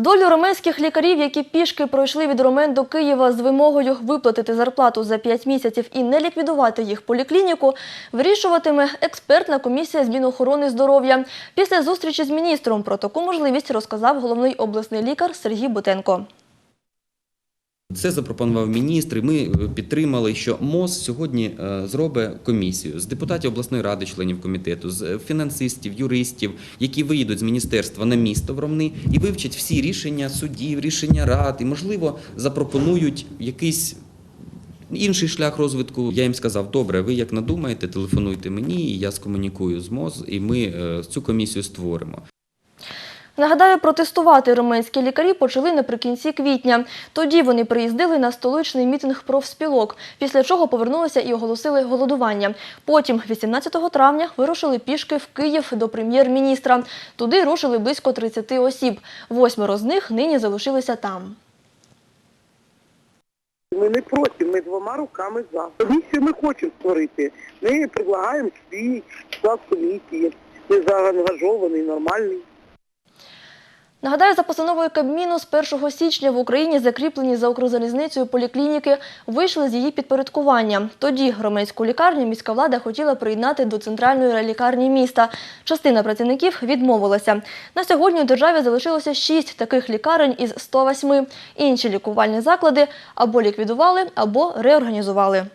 Долю ромейських лікарів, які пішки пройшли від Ромен до Києва з вимогою виплатити зарплату за 5 місяців і не ліквідувати їх поліклініку, вирішуватиме експертна комісія з Мінохорони здоров'я. Після зустрічі з міністром про таку можливість розказав головний обласний лікар Сергій Бутенко. Це запропонував міністр. і Ми е, підтримали, що МОЗ сьогодні е, зробить комісію з депутатів обласної ради, членів комітету, з е, фінансистів, юристів, які виїдуть з міністерства на місто в Ромни і вивчать всі рішення судів, рішення рад, і можливо запропонують якийсь. Інший шлях розвитку я їм сказав: добре, ви як надумаєте, телефонуйте мені, і я скомунікую з МОЗ, і ми цю комісію створимо. Нагадаю, протестувати румунські лікарі почали наприкінці квітня. Тоді вони приїздили на столичний мітинг профспілок, після чого повернулися і оголосили голодування. Потім, 18 травня, вирушили пішки в Київ до прем'єр-міністра. Туди рушили близько 30 осіб. Восьмеро з них нині залишилися там. Ми не проти, ми двома руками за. Комісію ми хочемо створити. Ми предлагаємо свій склад комісії. Ми заангажований, нормальний. Нагадаю, за постановою Кабміну з 1 січня в Україні закріплені за Укрзалізницею поліклініки вийшли з її підпорядкування. Тоді громадську лікарню міська влада хотіла приєднати до центральної лікарні міста. Частина працівників відмовилася. На сьогодні у державі залишилося 6 таких лікарень із 108. Інші лікувальні заклади або ліквідували, або реорганізували.